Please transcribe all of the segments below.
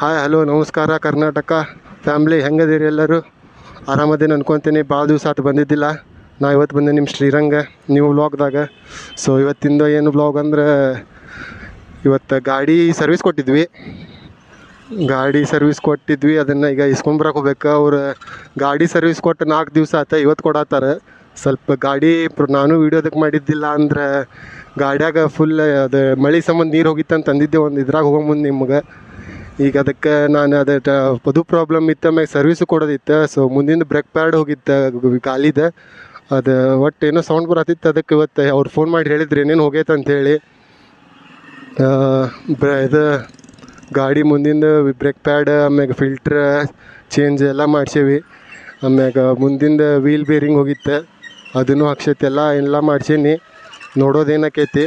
Hi hello ನಮಸ್ಕಾರ, Karnataka family ಹೆಂಗದೀರಿ ಎಲ್ಲರೂ? ಆರಾಮದೇನು ಅನ್ಕೊತೀನಿ. ಭಾಳ ದಿವಸ ಆತು ಬಂದಿದ್ದಿಲ್ಲ. ನಾ ಇವತ್ತು ಬಂದೆ ನಿಮ್ಮ ಶ್ರೀರಂಗ, ನೀವು ವ್ಲಾಗ್ದಾಗ ಸೊ ಇವತ್ತಿಂದ ಏನು ವ್ಲಾಗ್ ಅಂದ್ರೆ, ಇವತ್ತು ಗಾಡಿ ಸರ್ವಿಸ್ ಕೊಟ್ಟಿದ್ವಿ. ಗಾಡಿ ಸರ್ವಿಸ್ ಕೊಟ್ಟಿದ್ವಿ. ಅದನ್ನು ಈಗ ಇಸ್ಕೊಂಬರಕ್ಕೆ ಹೋಗ್ಬೇಕು. ಅವ್ರು ಗಾಡಿ ಸರ್ವಿಸ್ ಕೊಟ್ಟು ನಾಲ್ಕು ದಿವಸ ಆತ ಇವತ್ತು ಕೊಡತ್ತಾರ ಸ್ವಲ್ಪ ಗಾಡಿ ನಾನು ವೀಡಿಯೋದಕ್ಕೆ ಮಾಡಿದ್ದಿಲ್ಲ ಅಂದ್ರೆ, ಗಾಡ್ಯಾಗ ಫುಲ್ ಅದು ಮಳೆ ಸಂಬಂಧ ನೀರು ಹೋಗಿತ್ತಂತ ಅಂದಿದ್ದೆ. ಒಂದು ಇದ್ರಾಗ ಹೋಗೋ ಮುಂದೆ ನಿಮ್ಗೆ. ಈಗ ಅದಕ್ಕೆ ನಾನು ಅದು ಅದು ಪ್ರಾಬ್ಲಮ್ ಇತ್ತು ಆಮೇಲೆ ಸರ್ವಿಸು ಕೊಡೋದಿತ್ತು. ಸೊ ಮುಂದಿನ ಬ್ರೇಕ್ ಪ್ಯಾಡ್ ಹೋಗಿತ್ತು ಖಾಲಿದೆ ಅದು, ಒಟ್ಟು ಏನೋ ಸೌಂಡ್ ಬರತ್ತಿತ್ತು ಅದಕ್ಕೆ ಇವತ್ತು ಅವ್ರು ಫೋನ್ ಮಾಡಿ ಹೇಳಿದ್ರು, ಏನೇನು ಹೋಗೈತೆ ಅಂಥೇಳಿ ಬ್ರ, ಇದು ಗಾಡಿ ಮುಂದಿಂದ ಬ್ರೇಕ್ ಪ್ಯಾಡ್ ಆಮ್ಯಾಗ ಫಿಲ್ಟ್ರ್ ಚೇಂಜ್ ಎಲ್ಲ ಮಾಡ್ಸೇವಿ. ಆಮ್ಯಾಗ ಮುಂದಿಂದ ವೀಲ್ ಬೇರಿಂಗ್ ಹೋಗಿತ್ತು. ಅದನ್ನು ಹಾಕ್ಸೈತೆ ಎಲ್ಲ ಎಲ್ಲ ಮಾಡ್ಸೀನಿ. ನೋಡೋದೇನಕೈತಿ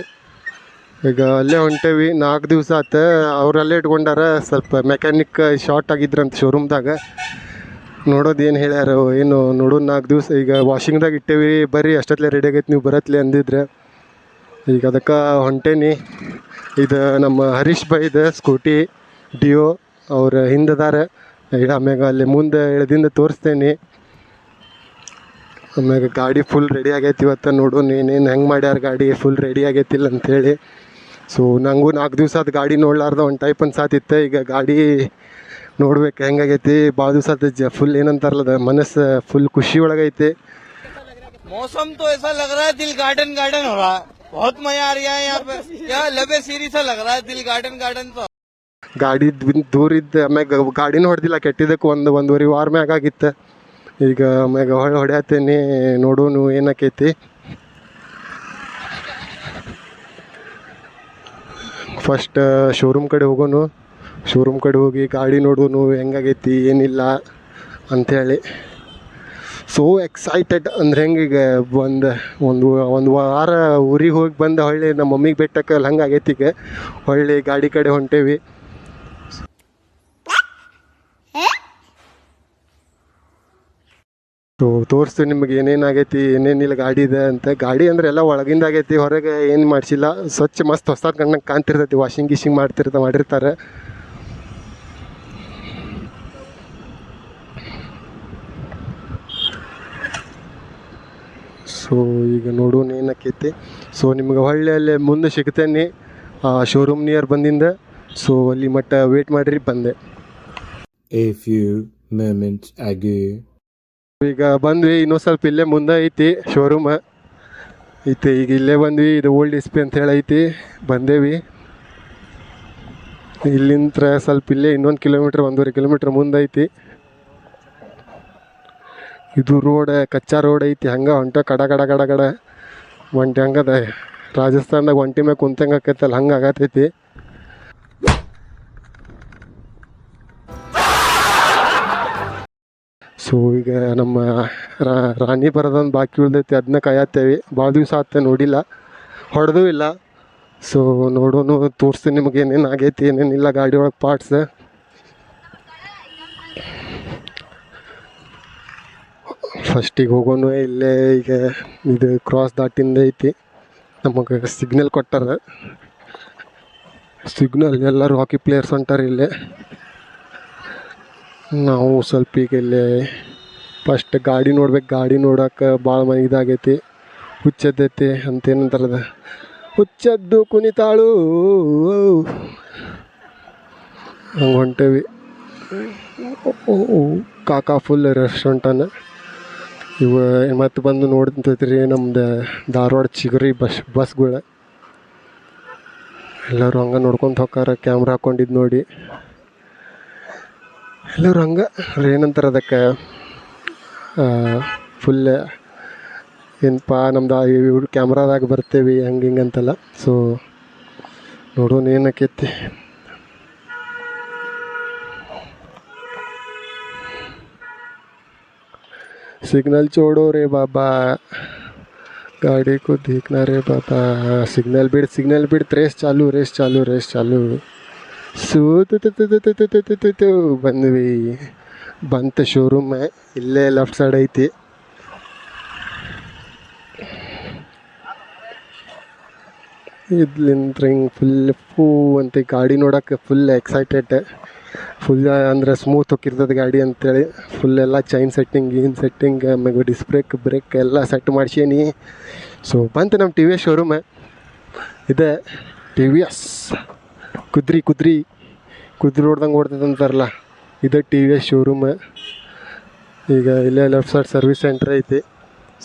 ಈಗ ಅಲ್ಲೇ ಹೊಂಟೇವಿ. ನಾಲ್ಕು ದಿವಸ ಆತ. ಅವ್ರು ಅಲ್ಲೇ ಇಟ್ಕೊಂಡಾರ ಸ್ವಲ್ಪ ಮೆಕ್ಯಾನಿಕ್ ಶಾರ್ಟ್ ಆಗಿದ್ರಂತ ಶೋರೂಮ್ದಾಗ ನೋಡೋದು ಏನು ಹೇಳ್ಯಾರ, ಏನು ನೋಡೋದು ನಾಲ್ಕು ದಿವಸ ಈಗ ವಾಷಿಂಗ್ದಾಗ ಇಟ್ಟೇವಿ. ಬರ್ರಿ ಅಷ್ಟೊತ್ತಲೆ ರೆಡಿ ಆಗೈತೆ, ನೀವು ಬರತ್ಲೆ ಅಂದಿದ್ರೆ. ಈಗ ಅದಕ್ಕೆ ಹೊಂಟೇನಿ. ಇದು ನಮ್ಮ ಹರೀಶ್ ಬೈದ ಸ್ಕೂಟಿ ಡಿಯೋ ಅವ್ರ ಹಿಂದದಾರ. ಈಗ ಆಮ್ಯಾಗ ಅಲ್ಲಿ ಮುಂದೆ ಎಳ್ದಿಂದ ತೋರಿಸ್ತೇನೆ. ಆಮ್ಯಾಗ ಗಾಡಿ ಫುಲ್ ರೆಡಿ ಆಗೈತಿ ಇವತ್ತು ನೋಡು ನೀನೇನು ಹೆಂಗೆ ಮಾಡ್ಯಾರ ಗಾಡಿ ಫುಲ್ ರೆಡಿ ಆಗೈತಿಲ್ಲ ಅಂಥೇಳಿ ಸೊ ನನಗೂ ನಾಲ್ಕು ದಿವಸ ಅದು ಗಾಡಿ ನೋಡ್ಲಾರ್ದ ಒಂದು ಟೈಪ್ ಅನ್ಸಾತಿತ್ತು ಈಗ ಗಾಡಿ ನೋಡ್ಬೇಕು ಹೆಂಗಾಗೈತಿ ಭಾಳ ದಿವಸ ಆತು ಜ ಫುಲ್ ಏನಂತಾರಲ್ಲ ಅದು ಮನಸ್ಸು ಫುಲ್ ಖುಷಿ ಒಳಗೈತಿ मौसम तो ऐसा लग रहा है दिल गार्डन गार्डन हो रहा है बहुत मजा आ रहा है यहाँ पे क्या लबे सीरी सा लग रहा है दिल गार्डन गार्डन तो ಗಾಡಿ ದೂರ ಇದ್ದ ಆಮ್ಯಾಗ ಗಾಡಿನೂ ಹೊಡೆದಿಲ್ಲ ಕೆಟ್ಟಿದ್ದಕ್ಕೆ ಒಂದು ಒಂದೂವರೆ ವಾರ ಮ್ಯಾಗ ಆಗಿತ್ತು ಈಗ ಆಮ್ಯಾಗ ಹೊಳೆ ಹೊಡ್ಯಾತೇನಿ ನೋಡೋನು ಏನಕ್ಕೈತಿ ಫಸ್ಟ್ ಶೋರೂಮ್ ಕಡೆ ಹೋಗೋನು. ಶೋರೂಮ್ ಕಡೆ ಹೋಗಿ ಗಾಡಿ ನೋಡೋನು ಹೆಂಗಾಗೈತಿ, ಏನಿಲ್ಲ ಅಂಥೇಳಿ ಸೋ ಎಕ್ಸೈಟೆಡ್ ಅಂದ್ರೆ ಹೆಂಗೆ ಈಗ ಒಂದು ಒಂದು ಒಂದು ವಾರ ಊರಿಗೆ ಹೋಗಿ ಬಂದು ಹೊಳ್ಳಿ ನಮ್ಮ ಮಮ್ಮಿಗೆ ಬೆಟ್ಟಕ್ಕೆ ಅಲ್ಲಿ ಹಂಗೆ ಆಗೈತಿ ಈಗ. ಹೊಳ್ಳಿ ಗಾಡಿ ಕಡೆ ಹೊಂಟೇವಿ. ಸೊ ತೋರಿಸ್ತೀವಿ ನಿಮಗೆ ಏನೇನು ಆಗೈತಿ ಏನೇನಿಲ್ಲ ಗಾಡಿ ಇದೆ ಅಂತ. ಗಾಡಿ ಅಂದ್ರೆ ಎಲ್ಲ ಒಳಗಿಂದ ಆಗೈತಿ, ಹೊರಗೆ ಏನು ಮಾಡಿಸಿಲ್ಲ. ಸ್ವಚ್ಛ ಮಸ್ತ್ ಹೊಸದು ಕಣ್ಣಂಗೆ ಕಾಣ್ತಿರ್ತೈತಿ ವಾಷಿಂಗ್ ಗೀಶಿಂಗ್ ಮಾಡ್ತಿರ್ತ, ಮಾಡಿರ್ತಾರೆ. ಸೊ ಈಗ ನೋಡೋಣ ಏನಕ್ಕೈತಿ ಸೊ ನಿಮ್ಗೆ ಹೊಳ್ಳಿ ಅಲ್ಲಿ ಮುಂದೆ ಸಿಗ್ತೇನೆ. ಶೋರೂಮ್ ನಿಯರ್ ಬಂದಿಂದ. ಸೊ ಅಲ್ಲಿ ಮಟ್ಟ ವೇಟ್ ಮಾಡಿರಿ, ಬಂದೆ. A few moments ago. ಈಗ ಬಂದ್ವಿ ಇನ್ನೊಂದು ಸ್ವಲ್ಪ ಇಲ್ಲೇ ಮುಂದೆ ಐತಿ ಶೋರೂಮ್ ಐತಿ, ಈಗ ಇಲ್ಲೇ ಬಂದ್ವಿ, ಇದು ಓಲ್ಡ್ ಎಸ್ ಪಿ ಅಂತ ಹೇಳಿ ಐತಿ, ಬಂದೇವಿ. ಇಲ್ಲಿಂದ ಸ್ವಲ್ಪ ಇಲ್ಲೇ ಇನ್ನೊಂದು ಕಿಲೋಮೀಟ್ರ್ ಒಂದೂವರೆ ಕಿಲೋಮೀಟ್ರ್ ಮುಂದೆ ಐತಿ. ಇದು ರೋಡ್ ಕಚ್ಚಾ ರೋಡ್ ಐತಿ, ಹಂಗೆ ಹೊಂಟ ಕಡ ಕಡ ಕಡ ಕಡ. ಒಂಟಿ ಹಂಗದ, ರಾಜಸ್ಥಾನದಾಗ ಒಂಟಿ ಮ್ಯಾಗ ಕುಂತಂಗೆ ಆಕೈತಲ್ಲ, ಹಂಗೆ ಆಗತೈತಿ. ಸೊ ಈಗ ನಮ್ಮ ರಾಣಿ ಬರೋದೊಂದು ಬಾಕಿ ಉಳ್ದೈತಿ ಅದನ್ನ ಕಾಯತ್ತೇವೆ. ಭಾಳ ದಿವಸ ಆತ ನೋಡಿಲ್ಲ, ಹೊಡೆದೂ ಇಲ್ಲ. ಸೊ ನೋಡೋನು, ತೋರಿಸ್ತೀನಿ ನಿಮಗೆ ಏನೇನು ಆಗೈತಿ ಏನೇನಿಲ್ಲ ಗಾಡಿ ಒಳಗೆ ಪಾರ್ಟ್ಸ್ ಫಸ್ಟಿಗೆ ಹೋಗೋನು ಇಲ್ಲೇ, ಈಗ ಇದು ಕ್ರಾಸ್ ದಾಟಿಂದ ಐತಿ. ನಮಗೆ ಸಿಗ್ನಲ್ ಕೊಟ್ಟಾರ. ಸಿಗ್ನಲ್ ಎಲ್ಲರೂ ಹಾಕಿ ಪ್ಲೇಯರ್ಸ್ ಹೊಂಟಾರ ಇಲ್ಲೇ. ನಾವು ಸ್ವಲ್ಪ ಈಗ ಇಲ್ಲಿ ಫಸ್ಟ್ ಗಾಡಿ ನೋಡ್ಬೇಕು. ಗಾಡಿ ನೋಡೋಕೆ ಭಾಳ ಇದಾಗೈತಿ. ಹುಚ್ಚದ್ದೈತಿ ಅಂತೇನಂತಾರದ ಹುಚ್ಚದ್ದು ಕುಣಿತಾಳು. ಹಂಗೆ ಹೊಂಟೇವಿ. ಕಾಕಾ ಫುಲ್ ರೆಸ್ಟೋರೆಂಟನ ಇವ ಮತ್ತೆ ಬಂದು ನೋಡ್ತೈತ್ರಿ ನಮ್ದು ಧಾರವಾಡ ಚಿಗುರಿ ಬಸ್, ಬಸ್ಗಳು. ಎಲ್ಲರೂ ಹಂಗೆ ನೋಡ್ಕೊಂತ ಹೋಗಾರ ಕ್ಯಾಮ್ರಾ ಹಾಕೊಂಡಿದ್ದು ನೋಡಿ. ಎಲ್ಲರೂ ಹಂಗೆ ರೀ ಏನಂತಾರೆ ಅದಕ್ಕೆ? ಫುಲ್ ಏನಪ್ಪ ನಮ್ದು ಇವ್ರು ಕ್ಯಾಮ್ರಾದಾಗ ಬರ್ತೇವೆ, ಹಂಗೆ ಹಿಂಗೆ ಅಂತೆಲ್ಲ. ಸೊ ನೋಡೋಣ ಏನಕ್ಕೈತಿ ಸಿಗ್ನಲ್ ಚೋಡೋ ರೇ ಬಾಬಾ. ಗಾಡಿ ಕೂ ದೀಕ್ನಾ ರೇ ಬಾಬಾ. ಸಿಗ್ನಲ್ ಬಿಡ್ ಸಿಗ್ನಲ್ ಬಿಡ್ ರೇಸ್ ಚಾಲು ರೇಸ್ ಚಾಲು ರೇಸ್ ಚಾಲು. ಸೂತು ಬಂದ್ವಿ ಬಂತ ಶೋರೂಮ್ ಇಲ್ಲೇ ಲೆಫ್ಟ್ ಸೈಡ್ ಐತಿ ಇದ್ಲಿಂದ ಹಿಂಗೆ ಫುಲ್ ಫೂ ಅಂತ ಗಾಡಿ ನೋಡೋಕೆ ಫುಲ್ ಎಕ್ಸೈಟೆಡ್ ಫುಲ್ ಅಂದರೆ ಸ್ಮೂತ್ ಹೋಗಿರ್ತದೆ ಗಾಡಿ ಅಂತೇಳಿ ಫುಲ್ ಎಲ್ಲ ಚೈನ್ ಸೆಟ್ಟಿಂಗ್ ಗೀನ್ ಸೆಟ್ಟಿಂಗ್ ಆಮೇಲೆ ಡಿಸ್ ಬ್ರೇಕ್ ಬ್ರೇಕ್ ಎಲ್ಲ ಸೆಟ್ ಮಾಡ್ಸೀನಿ ಸೊ ಬಂತು ನಮ್ಮ ಟಿ ವಿ ಶೋರೂಮ್ ಇದೆ ಟಿ ವಿ ಎಸ್ ಕುದ್ರಿ ಕುದ್ರಿ. ಕುದ್ರಿ ಹೊಡ್ದಂಗೆ ಓಡ್ತದೆ ಅಂತಾರಲ್ಲ. ಇದೆ ಟಿ ವಿ ಎಸ್ ಶೋರೂಮ್ ಈಗ ಇಲ್ಲೇ ಲೆಫ್ಟ್ ಸೈಡ್ ಸರ್ವಿಸ್ ಸೆಂಟ್ರ್ ಐತಿ.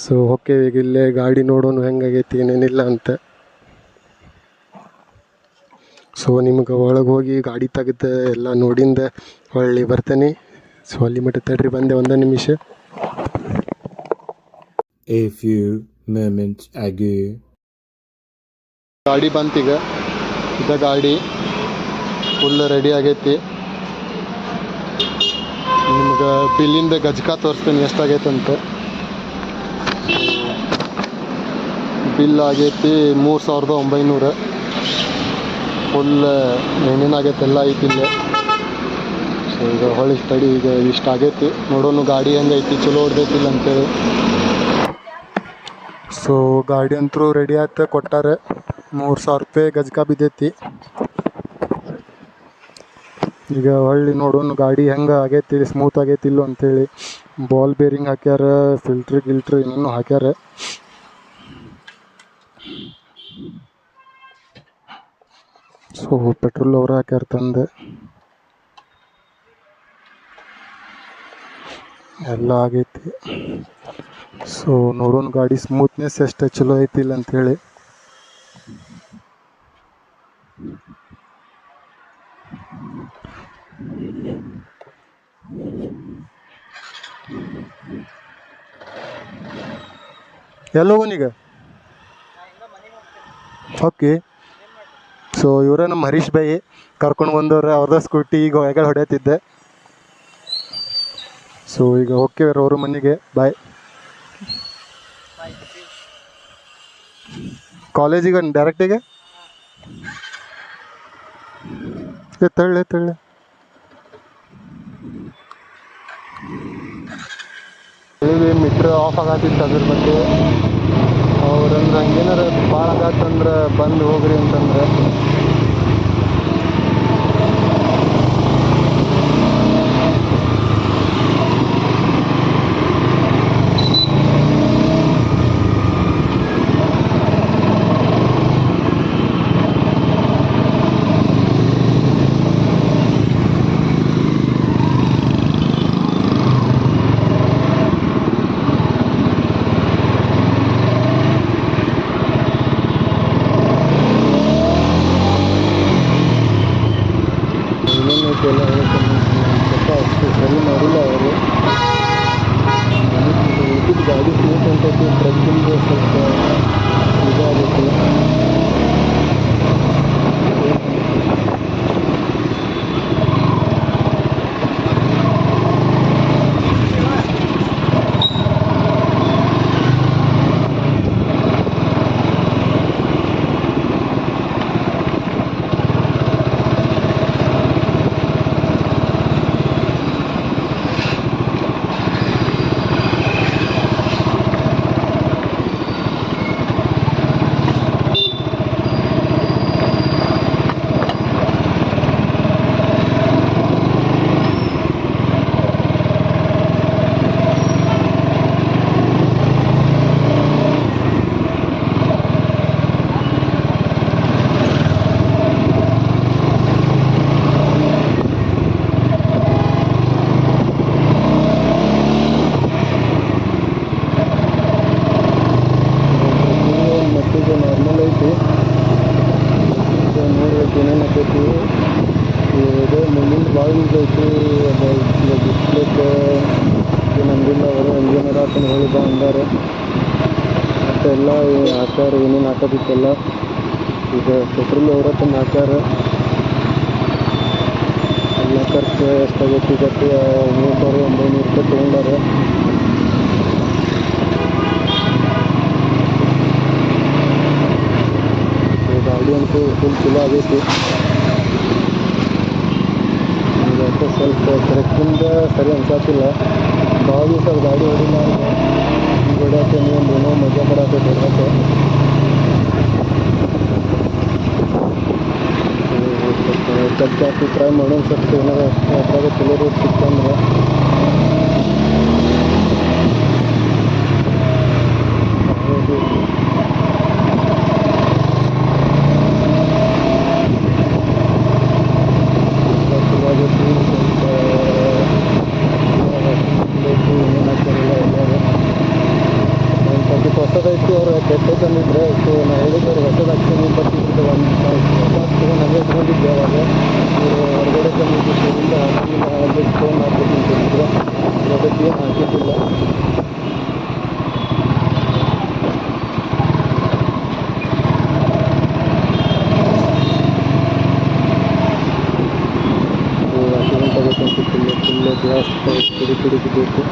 ಸೊ ಓಕೆ ಈಗ ಇಲ್ಲೇ ಗಾಡಿ ನೋಡೋನು ಹೆಂಗಾಗೈತಿ ಏನೇನಿಲ್ಲ ಅಂತ. ಸೊ ನಿಮ್ಗೆ ಒಳಗೆ ಹೋಗಿ ಗಾಡಿ ತೆಗೆದು ಎಲ್ಲ ನೋಡಿಂದ ಹೊಳ್ಳಿ ಬರ್ತೇನೆ. ಸೊ ಅಲ್ಲಿ ಮಟ್ಟ ತಡ್ರಿ ಬಂದೆ ಒಂದೇ ನಿಮಿಷ. ಎ ಫ್ಯೂ ಆಗಿ ಗಾಡಿ ಬಂತೀಗ ಇದ ಗಾಡಿ. ಫುಲ್ ರೆಡಿ ಆಗೈತಿ. ನಿಮ್ಗೆ ಬಿಲ್ಲಿಂದ ಗಜ್ಕ ತೋರಿಸ್ತೀನಿ ಎಷ್ಟಾಗೈತೆ ಅಂತ. ಬಿಲ್ ಆಗೈತಿ ಮೂರು ಸಾವಿರದ ಒಂಬೈನೂರು. ಫುಲ್ ಏನೇನಾಗೈತೆ ಎಲ್ಲ ಐತಿ ಇಲ್ಲೇ. ಸೊ ಈಗ ಹೊಳಿ ಸ್ಟಡಿ ಈಗ ಇಷ್ಟು ಆಗೈತಿ. ನೋಡೋನು ಗಾಡಿ ಹೆಂಗೈತಿ ಚಲೋ ಹೊಡ್ದೈತಿಲ್ಲ ಅಂತೇಳಿ. ಸೊ ಗಾಡಿ ಅಂತೂ ರೆಡಿ ಆಯ್ತು, ಕೊಟ್ಟಾರೆ. ಮೂರು ಸಾವಿರ ರೂಪಾಯಿ ಗಜ್ಕ ಬಿದ್ದೈತಿ. ಈಗ ಹೊಳ್ಳಿ ನೋಡೋಣ ಗಾಡಿ ಹೆಂಗೆ ಆಗೈತಿ ಸ್ಮೂತ್ ಆಗೈತಿ ಇಲ್ಲೋ ಅಂತೇಳಿ ಬಾಲ್ ಬೇರಿಂಗ್ ಹಾಕ್ಯಾರ ಫಿಲ್ಟ್ರ್ ಗಿಲ್ಟ್ರ್ ಏನೇನೋ ಹಾಕ್ಯಾರ. ಸೊ ಪೆಟ್ರೋಲ್ ಅವ್ರು ಹಾಕ್ಯಾರ ತಂದೆ. ಎಲ್ಲ ಆಗೈತಿ. ಸೊ ನೋಡೋಣ ಗಾಡಿ ಸ್ಮೂತ್ನೆಸ್ ಎಷ್ಟು ಚಲೋ ಐತಿ ಇಲ್ಲ ಅಂತೇಳಿ ಈಗ? ಓಕೆ ಸೊ ಇವರೇ ನಮ್ಮ ಹರೀಶ್ ಬಾಯಿ, ಕರ್ಕೊಂಡು ಬಂದವ್ರೆ ಅವ್ರದ್ದು ಸ್ಕೂಟಿ ಈಗ ಹೊರಗಡೆ ಹೊಡೆಯತ್ತಿದ್ದೆ. ಸೊ ಈಗ ಹೋಗ್ತೀವಿ ಅವ್ರ ಮನೆಗೆ ಬಾಯ್ ಕಾಲೇಜಿಗೆ ಡೈರೆಕ್ಟಿಗೆ ತಳ್ಳೆ ತಳ್ಳೆ. ಮೀಟ್ರ್ ಆಫ್ ಆಗತ್ತಿತ್ತು ಅದ್ರ ಬಗ್ಗೆ. ಅವ್ರಂದ್ರೆ ಹಂಗೇನಾರ ಭಾಳ ಆಗತ್ತಂದ್ರೆ ಬಂದು ಹೋಗ್ರಿ ಅಂತಂದ್ರೆ ಏನೇನು ಎಲ್ಲ ಸ್ವಲ್ಪ ಅಷ್ಟು ಸರಿ ಮಾಡಿಲ್ಲ ಅವರು. ಉಳಿದ ಗಾಡಿ ಸ್ಮೂತ್ ಅಂತೈತಿ ಟ್ರಕ್ಕಿಂದು ಸ್ವಲ್ಪ ಇದಾಗೈತಿ ಮಟ್ಟಿಗೆ ನಾರ್ಮಲ್ ಐತಿ. ನೋಡ್ಬೇಕು ಏನೇನು ಆಕೈತಿ ಇದು ಮುಂದಿನ ಭಾಳ ಯೂಸ್ ಐತಿ. ಅದು ಡಿಸ್ಪ್ಲೇಕ್ ಅಂದಿಲ್ಲ ಅವರು ಇಂಜಿನಿಯರ್ ಅಂತ ಹೇಳಿ ಬಾ ಅಂದಾರೆ. ಮತ್ತು ಎಲ್ಲ ಹಾಕ್ಯಾರ, ಏನೇನು ಹಾಕೋದಿತ್ತೆಲ್ಲ ಈಗ ಪೆಟ್ರೋಲ್ ಅವ್ರ ತಂದು ಹಾಕ್ಯಾರ. ಎಲ್ಲ ಖರ್ಚು ಎಷ್ಟಾಗೈತಿ ಗಟ್ಟಿ ಮೂರು ಸಾವಿರದ ಒಂಬೈನೂರು ರೂಪಾಯಿ ತೊಗೊಂಡಾರೆ. ಈ ಗಾಡಿ ಅಂತೂ ಫುಲ್ ಚಲೋ ಆಗೈತಿ ಈಗ ಯಾಕೋ ಸ್ವಲ್ಪ ಟ್ರೆಕ್ಕಿಂದ ಸರಿ ಅನ್ಸಾತಿಲ್ಲ ಭಾಳ ದಿವಸ ಅದು ಗಾಡಿ ಹೊಡಿಲ್ಲ ಅಂದ್ರೆ ಈಗ ಹೊಡ್ಯಾಕೆ ನೀವು ಏನೋ ಮಜಾ ಬರತ್ತೆ ಹೊಡ್ಯಾಕೆ ಸ್ವಲ್ಪ ಜಗ್ಗಿ ಹಾಕಿ ಟ್ರೈ ಮಾಡೋಣ ಸ್ವಲ್ಪ ಏನಾರ ಅದ್ರಾಗ ಚಲೋ ರೇಟ್ ಸಿಕ್ತಂದ್ರೆ ಹೊಸದೈತಿ ಅವ್ರು ಕೆಟ್ಟ ತಂದಿದ್ರೆ ಸೊ ನಾ ಹೇಳಿದ್ರು ಅವ್ರು ಹೊಸದು ಹಾಕ್ತೀನಿ ಬರ್ತಿದ್ದು ಒಂದು ತಗೊಂಡು ಹಂಗೆ ಇಟ್ಕೊಂಡಿದ್ದೆ ಅವಾಗ ಇವರು ಹೊರಗಡೆ ತಂದಿದ್ದು ಶೋರಿಂದ ಹಾಕಿಲ್ಲ ಹಾಗೆ ಫೋನ್ ಹಾಕ್ಬೇಕು ಅಂತ ಹೇಳಿದ್ರು ಅದಕ್ಕೆ ಏನು ಹಾಕಿದ್ದಿಲ್ಲ ಹಾಕಿಕೊಂಡು ತಗೋತಂತ ಫುಲ್ಲು ಫುಲ್ಲು ಗ್ಲಾಸ್ ಕುಡಿ ಕುಡಿಬೇಕು